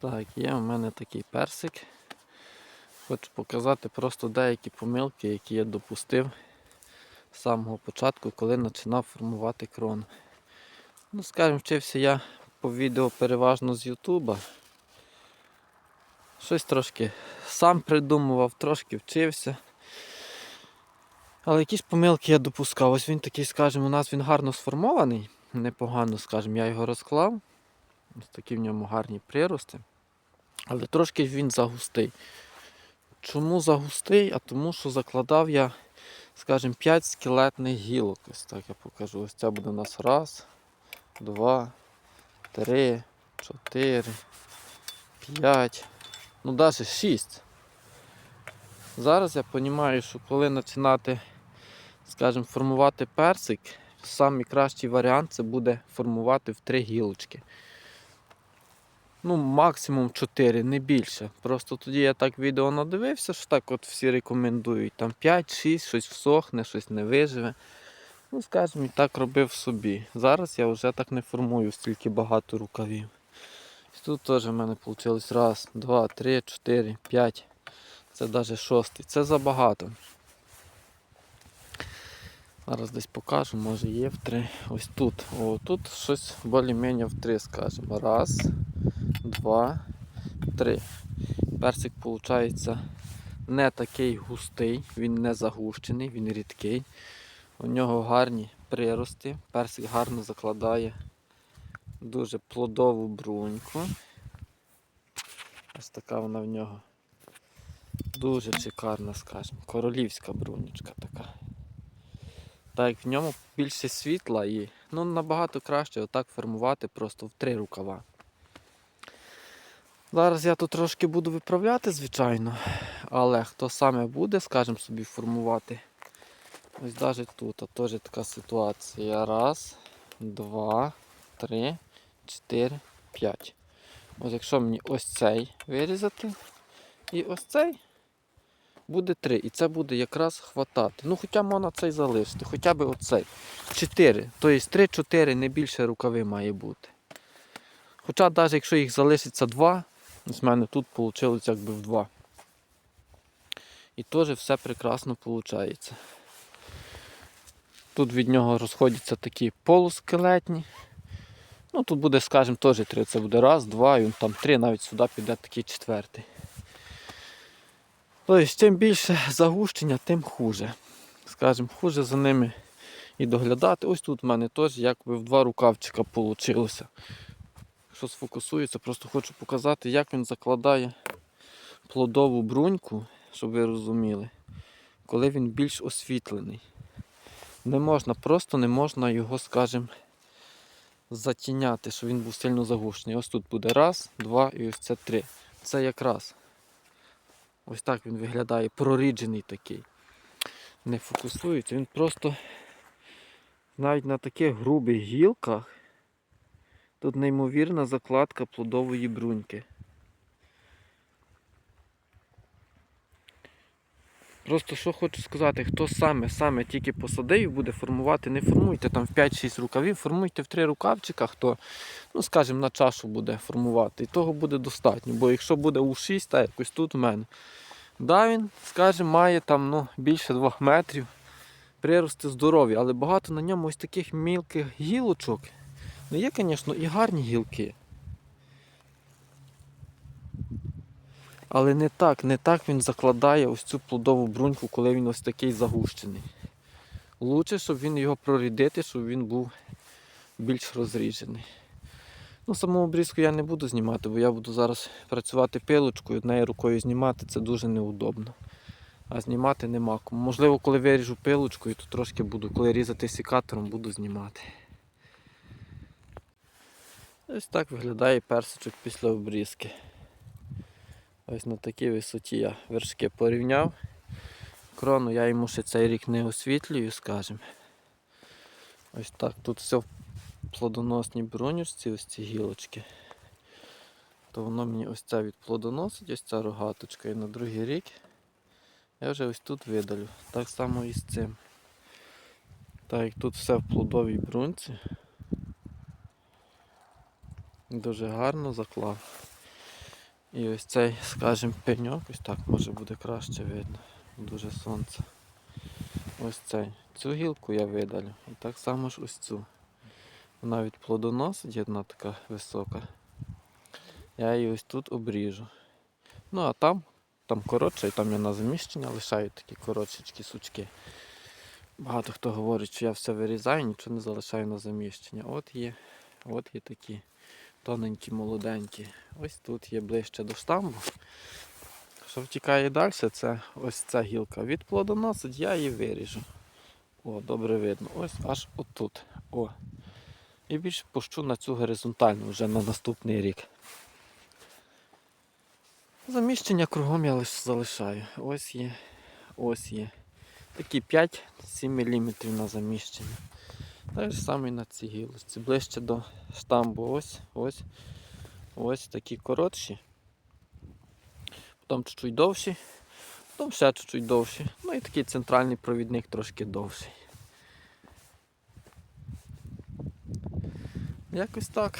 Так, є у мене такий персик. Хочу показати просто деякі помилки, які я допустив з самого початку, коли починав формувати крон. Ну, скажімо, вчився я по відео переважно з Ютуба. Щось трошки сам придумував, трошки вчився. Але якісь помилки я допускав. Ось він такий, скажімо, у нас він гарно сформований, непогано, скажімо, я його розклав. Ось такі в ньому гарні прирости. Але трошки він загустий. Чому загустий? А тому що закладав я, скажімо, 5 скелетних гілок. Ось так я покажу. Ось це буде у нас раз, два, три, чотири, п'ять, ну навіть шість. Зараз я розумію, що коли починати, скажімо, формувати персик, найкращий варіант це буде формувати в три гілочки. Ну, максимум 4, не більше. Просто тоді я так відео надивився, що так от всі рекомендують. Там 5-6, щось всохне, щось не виживе. Ну, скажімо, і так робив собі. Зараз я вже так не формую стільки багато рукавів. І тут теж в мене вийшло раз, два, три, чотири, п'ять. Це навіть шостий. Це забагато. Зараз десь покажу, може є в три. Ось тут. О, тут щось більш-менш в три, скажімо. Раз, два, три. Персик виходить не такий густий, він не загущений, він рідкий. У нього гарні прирости. Персик гарно закладає дуже плодову бруньку. Ось така вона в нього. Дуже шикарна, скажімо. Королівська брунечка така. Так як в ньому більше світла і ну, набагато краще отак формувати просто в три рукава. Зараз я тут трошки буду виправляти, звичайно, але хто саме буде, скажімо собі, формувати. Ось навіть тут теж така ситуація. Раз, два, три, чотири, п'ять. Ось якщо мені ось цей вирізати і ось цей, буде три. І це буде якраз хватати. Ну, хоча можна цей залишити, хоча б оцей. Чотири. Тобто три-чотири, не більше рукави має бути. Хоча навіть якщо їх залишиться два, в мене тут вийшло якби в два. І теж все прекрасно виходить. Тут від нього розходяться такі полускелетні. Ну, тут буде, скажімо, теж три. Це буде раз, два, і там три, навіть сюди піде такий четвертий. Тобто, чим більше загущення, тим хуже. Скажімо, хуже за ними і доглядати. Ось тут в мене теж якби в два рукавчика вийшло. Якщо сфокусується, просто хочу показати, як він закладає плодову бруньку, щоб ви розуміли, коли він більш освітлений. Не можна, просто не можна його, скажімо, затіняти, щоб він був сильно загущений. Ось тут буде раз, два і ось це три. Це якраз. Ось так він виглядає, проріджений такий. Не фокусується, він просто навіть на таких грубих гілках тут неймовірна закладка плодової бруньки. Просто що хочу сказати, хто саме саме тільки посадив буде формувати, не формуйте там в 5-6 рукавів, формуйте в 3 рукавчика, хто, ну скажімо, на чашу буде формувати. І того буде достатньо. Бо якщо буде у 6, так якось тут у мене. Да, він, скажімо, має там ну, більше 2 метрів. Прирости здорові, але багато на ньому ось таких мілких гілочок. Ну є, звісно, і гарні гілки. Але не так, не так він закладає ось цю плодову бруньку, коли він ось такий загущений. Лучше, щоб він його прорідити, щоб він був більш розріжений. Ну, саму обрізку я не буду знімати, бо я буду зараз працювати пилочкою, однією рукою знімати це дуже неудобно. А знімати нема. Можливо, коли виріжу пилочкою, то трошки буду, коли різати сікатором, буду знімати. Ось так виглядає персичок після обрізки. Ось на такій висоті я вершки порівняв. Крону я йому ще цей рік не освітлюю, скажімо. Ось так. Тут все в плодоносній бронюшці, ось ці гілочки. То воно мені ось це відплодоносить, ось ця рогаточка. І на другий рік я вже ось тут видалю. Так само і з цим. Так як тут все в плодовій брунці. Дуже гарно заклав. І ось цей, скажімо, пеньок, ось так може буде краще видно. Дуже сонце. Ось цей. Цю гілку я видалю. І так само ж ось цю. Вона від плодоносить, одна така висока. Я її ось тут обріжу. Ну а там, там коротше, і там я на заміщення лишаю такі коротшечкі сучки. Багато хто говорить, що я все вирізаю, нічого не залишаю на заміщення. От є, от є такі тоненькі, молоденькі. Ось тут є ближче до штамбу. Що втікає далі, це ось ця гілка. Від плодоносить, я її виріжу. О, добре видно. Ось аж отут. О. І більше пущу на цю горизонтальну вже на наступний рік. Заміщення кругом я залишаю. Ось є, ось є. Такі 5-7 мм на заміщення. Так ж саме і на цій гілочці. Ближче до штамбу. Ось, ось, ось такі коротші. Потім чуть-чуть довші, потім ще чуть-чуть довші. Ну і такий центральний провідник трошки довший. Якось так.